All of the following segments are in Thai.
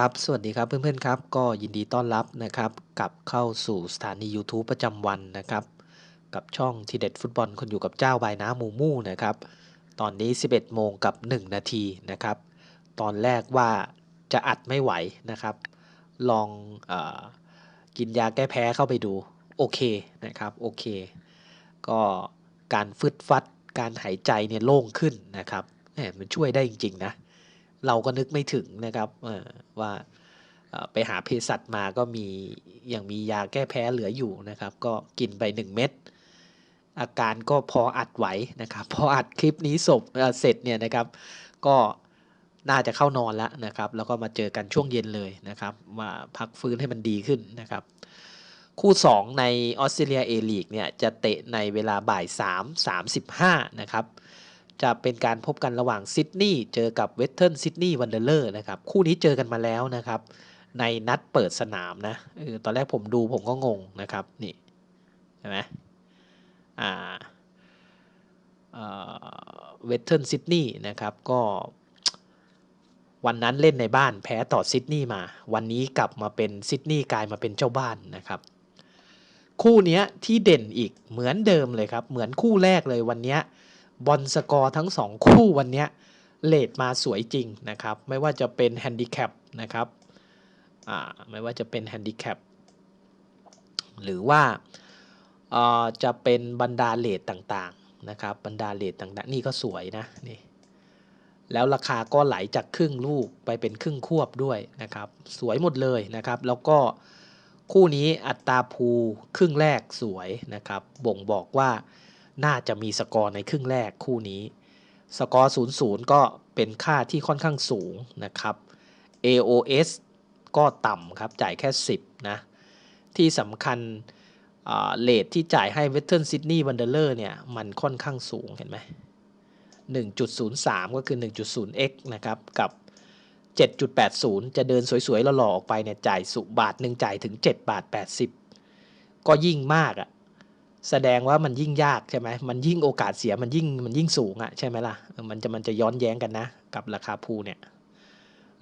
ครับ สวัสดีครับเพื่อนๆครับ ก็ยินดีต้อนรับนะครับกลับเข้าสู่สถานี YouTube ประจำวันนะครับ กับช่องทีเด็ดฟุตบอลคนอยู่กับเจ้าบายน้ำมูมูนะครับ ตอนนี้ 11 โมงกับ 1 นาทีนะครับ ตอนแรกว่าจะอัดไม่ไหวนะครับ ลองเอกินยาแก้แพ้เข้าไปดู โอเคนะครับ โอเค ก็การฟึดฟัดการหายใจเนี่ยโล่งขึ้นนะครับมันช่วยได้จริง ๆ นะ เราก็นึกไม่ถึงนะครับว่าไปหาเภสัชมาก็มียังมียาแก้แพ้เหลืออยู่นะครับ ก็กินไป 1 เม็ดอาการก็พออัดไหวนะครับพออัดคลิปนี้ศพเอ่อเสร็จเนี่ยนะครับ ก็น่าจะเข้านอนแล้วนะครับ แล้วก็มาเจอกันช่วงเย็นเลยนะครับมาพักฟื้นให้มันดีขึ้นนะครับ คู่ 2 ในออสเตรเลียเอลีกเนี่ยจะเตะในเวลาบ่าย 3 35 นะครับ จะเป็นการพบกันระหว่างซิดนีย์เจอกับเวสเทิร์นซิดนีย์วันเดอร์เลอร์นะครับ คู่นี้เจอกันมาแล้วนะครับ ในนัดเปิดสนามนะออตอนแรกผมดูผมก็งงนะครับนี่เห็นไหมอ่าเวสเทิร์นซิดนีย์นะครับก็วันนั้นเล่นในบ้านแพ้ต่อซิดนีย์มา วันนี้กลับมาเป็นซิดนีย์กลายมาเป็นเจ้าบ้านนะครับ คู่นี้ที่เด่นอีกเหมือนเดิมเลยครับ เหมือนคู่แรกเลยวันนี้ บอลสกอร์ทั้ง 2 คู่วันนี้เลทมาสวยจริงนะครับ ไม่ว่าจะเป็นแฮนดิแคปนะครับไม่ว่าจะเป็นแฮนดิแคปหรือว่าจะเป็นบรรดาเลทต่างๆนะครับบรรดาเลทต่างๆ นี่ก็สวยนะนี่แล้วราคาก็ไหลจากครึ่งลูกไปเป็นครึ่งควบด้วยนะครับ สวยหมดเลยนะครับ แล้วก็คู่นี้อัตราภูครึ่งแรกสวยนะครับ บ่งบอกว่า น่าจะมีสกอร์ในครึ่งแรกคู่นี้ สกอร์ 0-0 ก็เป็นค่าที่ค่อนข้างสูงนะครับ AOS ก็ต่ำครับ จ่ายแค่ 10 นะ ที่สำคัญเลทที่จ่ายให้ Western Sydney Wanderer เนี่ย มันค่อนข้างสูงเห็นไหม 1.03 ก็คือ 1.0x นะครับ กับ 7.80 จะเดินสวยๆหล่อๆออกไปเนี่ย จ่ายสุบาทหนึ่งจ่ายถึง 7 บาท 80 ก็ยิ่งมากอะ่ะ แสดงว่ามันยิ่งยากใช่ไหมมันยิ่งโอกาสเสียมันยิ่งมันยิ่งสูงอะ่ะใช่ไหมล่ะ มันจะมันจะย้อนแย้งกันนะ กับราคาภูเนี่ย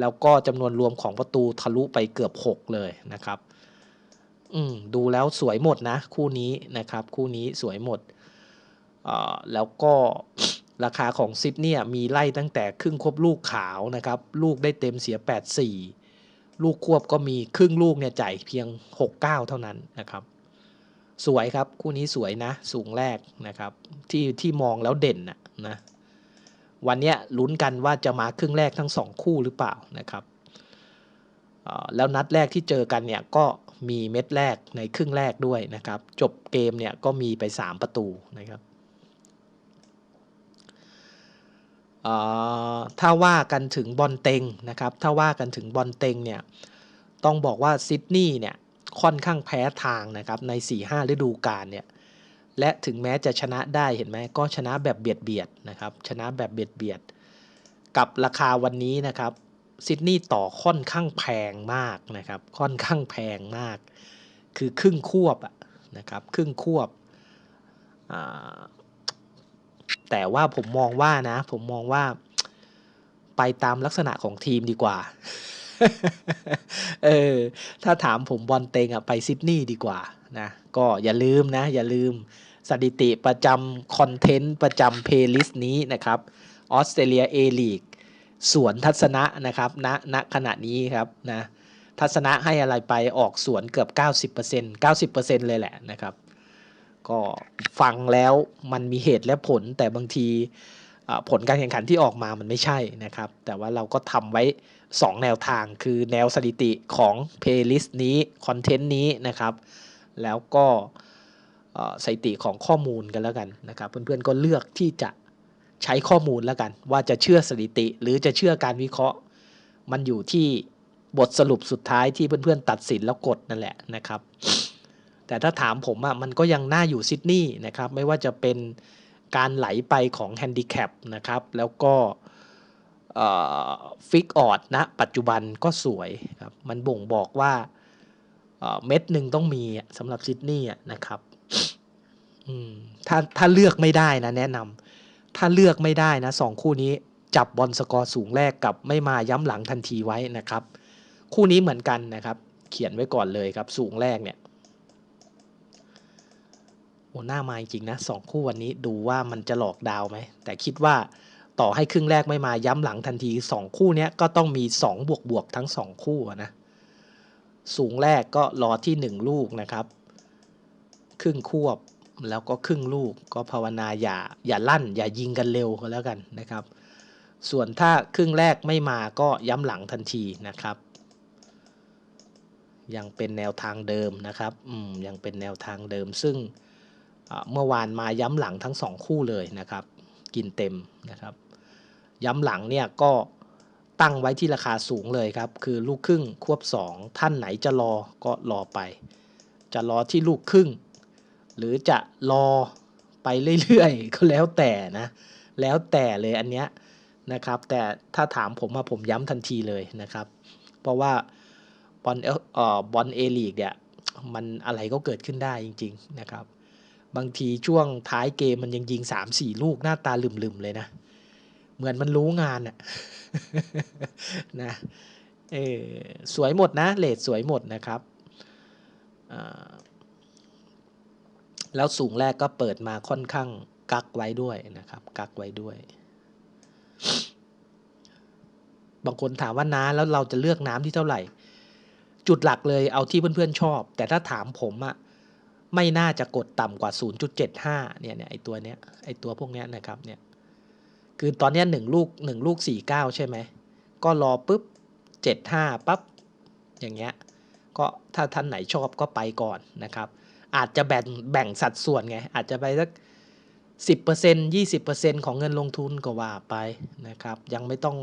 แล้วก็จำนวนรวมของประตูทะลุไปเกือบ 6 เลยนะครับ อืมดูแล้วสวยหมดนะ คู่นี้นะครับ คู่นี้สวยหมดอ่อแล้วก็ราคาของซิดเนี่ยมีไล่ตั้งแต่ครึ่งควบลูกขาวนะครับ ลูกได้เต็มเสีย 8-4 ลูกควบก็มีครึ่งลูกเนี่ยจ่ายเพียง 6-9 เท่านั้นนะครับ สวยครับ คู่นี้สวยนะ สูงแรกนะครับ ที่ที่มองแล้วเด่นนะนะ วันนี้ลุ้นกันว่าจะมาครึ่งแรกทั้งสองคู่หรือเปล่านะครับแล้วนัดแรกที่เจอกันเนี่ยก็มีเม็ดแรกในครึ่งแรกด้วยนะครับ จบเกมเนี่ยก็มีไป 3 ประตูนะครับถ้าว่ากันถึงบอลเต็งนะครับ ถ้าว่ากันถึงบอลเต็งเนี่ยต้องบอกว่าซิดนีย์เนี่ย ค่อนข้างแพ้ทางนะครับใน 4-5 ฤดูกาลเนี่ยและถึงแม้จะชนะได้เห็นไหมก็ชนะแบบเบียดเบียดนะครับชนะแบบเบียดเบียดกับราคาวันนี้นะครับซิดนีย์ต่อค่อนข้างแพงมากนะครับค่อนข้างแพงมาก คือครึ่งควบนะครับครึ่งควบ แต่ว่าผมมองว่านะผมมองว่าไปตามลักษณะของทีมดีกว่า เออถ้าถามผมบอลเตงอะไปซิดนีย์ดีกว่านะก็อย่าลืมนะ อย่าลืมสถิติประจำคอนเทนต์ประจำเพลย์ลิสต์นี้นะครับออสเตรเลียเอลีกสวนทัศนะนะครับณณขณะนี้ครับนะทัศนะให้อะไรไปออกสวนเกือบ 90% 90%เลยแหละนะครับ ก็ฟังแล้วมันมีเหตุและผลแต่บางที ผลการแข่งขันที่ออกมามันไม่ใช่นะครับ แต่ว่าเราก็ทำไว้ 2 แนวทางคือแนวสถิติของเพลย์ลิสต์นี้คอนเทนต์นี้นะครับ แล้วก็สถิติของข้อมูลกันแล้วกันนะครับเพื่อนๆก็เลือกที่จะใช้ข้อมูลแล้วกัน ว่าจะเชื่อสถิติ หรือจะเชื่อการวิเคราะห์ มันอยู่ที่บทสรุปสุดท้ายที่เพื่อนๆตัดสินแล้วกดนั่นแหละนะครับ แต่ถ้าถามผมอะ่ะมันก็ยังน่าอยู่ซิดนีย์นะครับไม่ว่าจะเป็น การไหลไปของแฮนดิแคปนะครับ แล้วก็ฟิกออดนะปัจจุบันก็สวยครับมันบ่งบอกว่าเม็ดหนึ่งต้องมีสำหรับซิดนีย์นะครับถ้าถ้าเลือกไม่ได้นะแนะนำถ้าเลือกไม่ได้นะสองคู่นี้จับบอลสกอร์สูงแรกกับไม่มาย้ำหลังทันทีไว้นะครับ คู่นี้เหมือนกันนะครับ เขียนไว้ก่อนเลยครับ สูงแรกเนี่ย อ้หน้ามาจริงนะสองคู่วันนี้ดูว่ามันจะหลอกดาวไหม แต่คิดว่าต่อให้ครึ่งแรกไม่มาย้ำหลังทันทีสองคู่นี้ก็ต้องมี 2 บวกบวกทั้งสองคู่นะ สูงแรกก็รอที่ 1 ลูกนะครับ ครึ่งควบแล้วก็ครึ่งลูกก็ภาวนาอย่าอย่าลั่น อย่ายิงกันเร็วก็แล้วกันนะครับ ส่วนถ้าครึ่งแรกไม่มาก็ย้ำหลังทันทีนะครับ ยังเป็นแนวทางเดิมนะครับ อืมยังเป็นแนวทางเดิมซึ่ง เมื่อวานมาย้ำหลังทั้งสองคู่เลยนะครับ กินเต็มนะครับ ย้ำหลังเนี่ยก็ตั้งไว้ที่ราคาสูงเลยครับ คือลูกครึ่งควบ 2 ท่านไหนจะรอก็รอไป จะรอที่ลูกครึ่ง หรือจะรอไปเรื่อยๆ ก็แล้วแต่นะ แล้วแต่เลยอันเนี้ยนะครับ แต่ถ้าถามผมมาผมย้ำทันทีเลยนะครับ เพราะว่าบอลเอ่อบอลเอลีกเนี่ยมันอะไรก็เกิดขึ้นได้จริง ๆ นะครับ บางทีช่วงท้ายเกมมันยังยิง3-4ลูกหน้าตาลืมๆเลยนะ เหมือนมันรู้งานอะนะเออสวยหมดนะเลดสวยหมดนะครับแล้วสูงแรกก็เปิดมาค่อนข้างกักไว้ด้วยนะครับ กักไว้ด้วย บางคนถามว่าน้าแล้วเราจะเลือกน้ำที่เท่าไหร่ จุดหลักเลยเอาที่เพื่อนๆชอบ แต่ถ้าถามผมอะ ไม่น่าจะกดต่ำกว่า 0.75 เนี่ยเนี่ยไอตัวเนี้ยไอตัวพวกเนี้ยนะครับเนี่ยคือตอนนี้หนึ่งลูกหนึ่งลูกสี่เก้าใช่ไหม ก็รอปุ๊บเจ็ดห้าปั๊บ อย่างเงี้ยก็ถ้าท่านไหนชอบก็ไปก่อนนะครับ อาจจะแบ่งแบ่งสัดส่วนไง อาจจะไปสักสิบเปอร์เซ็นยี่สิบเปอร์เซ็นของเงินลงทุนก็ว่าไปนะครับ ยังไม่ต้อง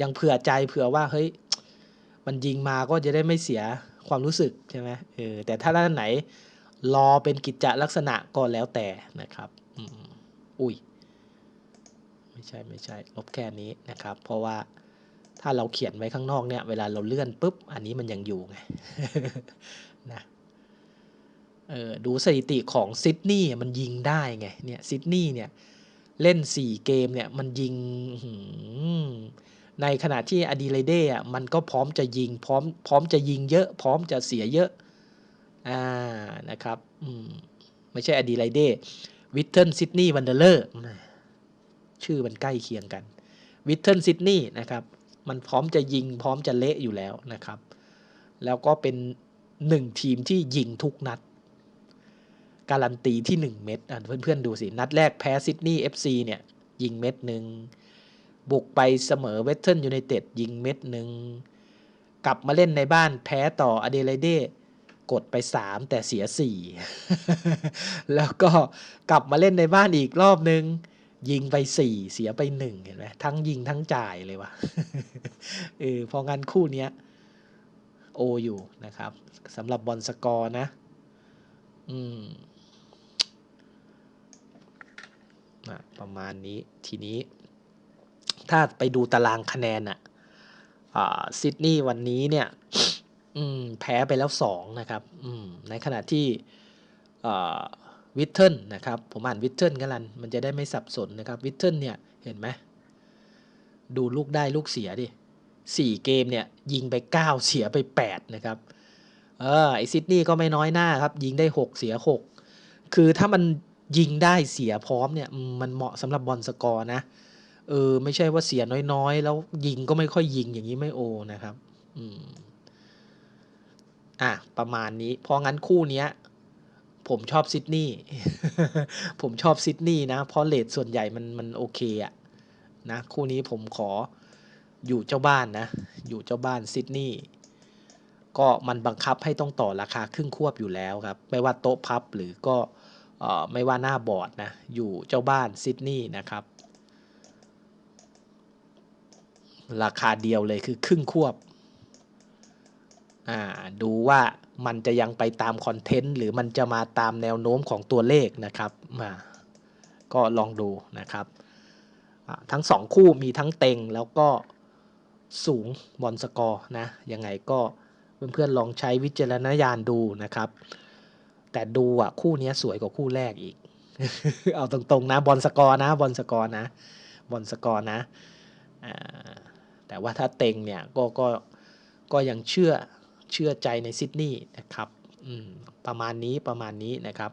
ยังเผื่อใจเผื่อว่าเฮ้ยมันยิงมาก็จะได้ไม่เสียความรู้สึกใช่ไหมเออแต่ถ้าท่านไหน รอเป็นกิจจลักษณะก็แล้วแต่นะครับอุ้ยไม่ใช่ไม่ใช่ลบแค่นี้นะครับ เพราะว่าถ้าเราเขียนไว้ข้างนอกเนี่ย เวลาเราเลื่อนปุ๊บ อันนี้มันยังอยู่ไงนะเออดูสถิติของซิดนีย์มันยิงได้ไงเนี่ยซิดนีย์เนี่ยเล่น 4 เกมเนี่ยมันยิงในขณะที่อดีเลเด้อะมันก็พร้อมจะยิงพร้อมพร้อมจะยิงเยอะ พร้อมจะเสียเยอะ อ่านะครับอืมไม่ใช่อดีไลเดวิทเทิลซิดนีย์วันเดอร์เลอร์ชื่อมันใกล้เคียงกันวิทเทิลซิดนีย์นะครับ มันพร้อมจะยิงพร้อมจะเละอยู่แล้วนะครับ แล้วก็เป็นหนึ่งทีมที่ยิงทุกนัด การันตีที่ 1 เม็ดเพื่อนๆดูสิ นัดแรกแพ้ซิดนีย์เอฟซีเนี่ย ยิงเม็ดหนึ่ง บุกไปเสมอเวสเทิร์นยูไนเต็ดยิงเม็ดหนึ่ง กลับมาเล่นในบ้านแพ้ต่ออเดเลเด กดไป 3 แต่เสีย 4 แล้วก็กลับมาเล่นในบ้านอีกรอบนึง ยิงไปสี่เสียไปหนึ่งเห็นไหมทั้งยิงทั้งจ่ายเลยวะเออพองันคู่เนี้ยโออยู่นะครับสำหรับบอลสกอร์นะ อืมประมาณนี้ทีนี้ ถ้าไปดูตารางคะแนนอะซิดนีย์วันนี้เนี่ย แพ้ไปแล้วสองนะครับในขณะที่วิทเทิลนะครับผมอ่านวิทเทิลกันลันมันจะได้ไม่สับสนนะครับวิทเทิลเนี่ยเห็นไหมดูลูกได้ลูกเสียดิสี่เกมเนี่ยยิงไป 9 เสียไป 8 นะครับ เออไอซิดนีย์ก็ไม่น้อยหน้าครับ ยิงได้ 6 เสีย 6 คือถ้ามันยิงได้เสียพร้อมเนี่ยมันเหมาะสำหรับบอลสกอร์นะ เออ ไม่ใช่ว่าเสียน้อยๆ แล้วยิงก็ไม่ค่อยยิงอย่างนี้ไม่โอนะครับ อืม อะประมาณนี้ เพราะงั้นคู่เนี้ย ผมชอบซิดนีย์ผมชอบซิดนีย์นะ เพราะเลทส่วนใหญ่มันมันโอเคอะนะคู่นี้ผมขออยู่เจ้าบ้านนะ อยู่เจ้าบ้านซิดนีย์ก็มันบังคับให้ต้องต่อราคาครึ่งควบอยู่แล้วครับ ไม่ว่าโต๊ะพับหรือก็ไม่ว่าหน้าบอร์ดนะ อยู่เจ้าบ้านซิดนีย์นะครับ ราคาเดียวเลยคือครึ่งควบ ดูว่ามันจะยังไปตามคอนเทนต์หรือมันจะมาตามแนวโน้มของตัวเลขนะครับมาก็ลองดูนะครับ ทั้งสองคู่มีทั้งเต็งแล้วก็สูงบอลสกอร์นะยังไงก็เพื่อนๆลองใช้วิจารณญาณดูนะครับ แต่ดูอะคู่นี้สวยกว่าคู่แรกอีก เอาตรงๆนะบอลสกอร์นะบอลสกอร์นะบอลสกอร์นะแต่ว่าถ้าเต็งเนี่ยก็ก็ก็ยังเชื่อ เชื่อใจในซิดนีย์นะครับประมาณนี้ประมาณนี้นะครับ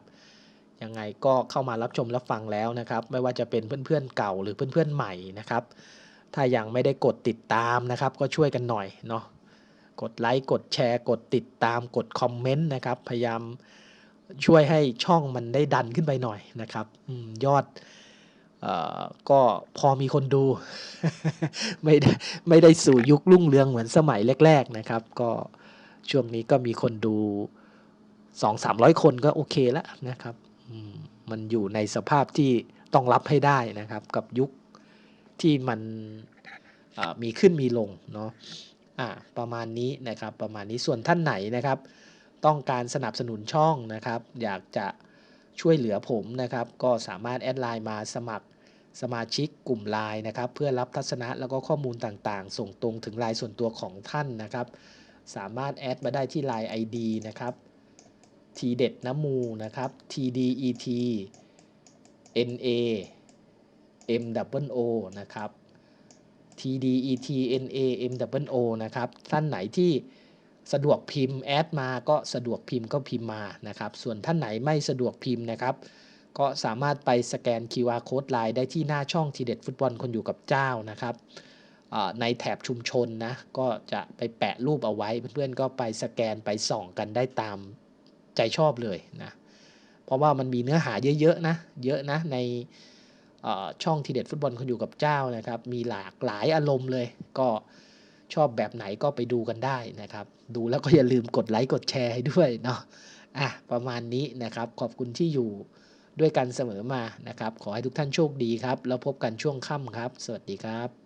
ยังไงก็เข้ามารับชมรับฟังแล้วนะครับ ไม่ว่าจะเป็นเพื่อนๆเก่าหรือเพื่อนๆใหม่นะครับ ถ้ายังไม่ได้กดติดตามนะครับ ก็ช่วยกันหน่อยเนาะกดไลค์กดแชร์ กดติดตามกดคอมเมนต์นะครับ พยายามช่วยให้ช่องมันได้ดันขึ้นไปหน่อยนะครับอยอดออก็พอมีคนดู ไม่ได้ไม่ได้สู่ยุครุ่งเรืองเหมือนสมัยแรก ๆนะครับ ก็ ช่วงนี้ก็มีคนดู2-300คนก็โอเคแล้วนะครับมันอยู่ในสภาพที่ต้องรับให้ได้นะครับ กับยุคที่มันมีขึ้นมีลงเนาะะประมาณนี้นะครับประมาณนี้ส่วนท่านไหนนะครับ ต้องการสนับสนุนช่องนะครับ อยากจะช่วยเหลือผมนะครับ ก็สามารถแอดไลน์มาสมัครสมาชิกกลุ่มไลน์นะครับ เพื่อรับทัศนะแล้วก็ข้อมูลต่างๆ ส่งตรงถึงไลน์ส่วนตัวของท่านนะครับ สามารถแอดมาได้ที่ไลน์ ID นะครับทีเด็ดน้ำมูนะครับ TDET NA M W O นะครับ TDET NA M W O นะครับท่านไหนที่สะดวกพิมพ์แอดมาก็สะดวกพิมพ์ก็พิมพ์มานะครับ ส่วนท่านไหนไม่สะดวกพิมพ์นะครับ ก็สามารถไปสแกน QR Code ไลน์ได้ที่หน้าช่องทีเด็ดฟุตบอลคนอยู่กับเจ้านะครับ ในแถบชุมชนนะ ก็จะไปแปะรูปเอาไว้ เพื่อนๆก็ไปสแกนไปส่องกันได้ตามใจชอบเลยนะเพราะว่ามันมีเนื้อหาเยอะๆนะเยอะนะในช่องทีเด็ดฟุตบอลคนอยู่กับเจ้านะครับ มีหลากหลายอารมณ์เลย ก็ชอบแบบไหนก็ไปดูกันได้นะครับ ดูแล้วก็อย่าลืมกดไลค์กดแชร์ให้ด้วยเนาะอะประมาณนี้นะครับ ขอบคุณที่อยู่ด้วยกันเสมอมานะครับ ขอให้ทุกท่านโชคดีครับ แล้วพบกันช่วงค่ำครับ สวัสดีครับ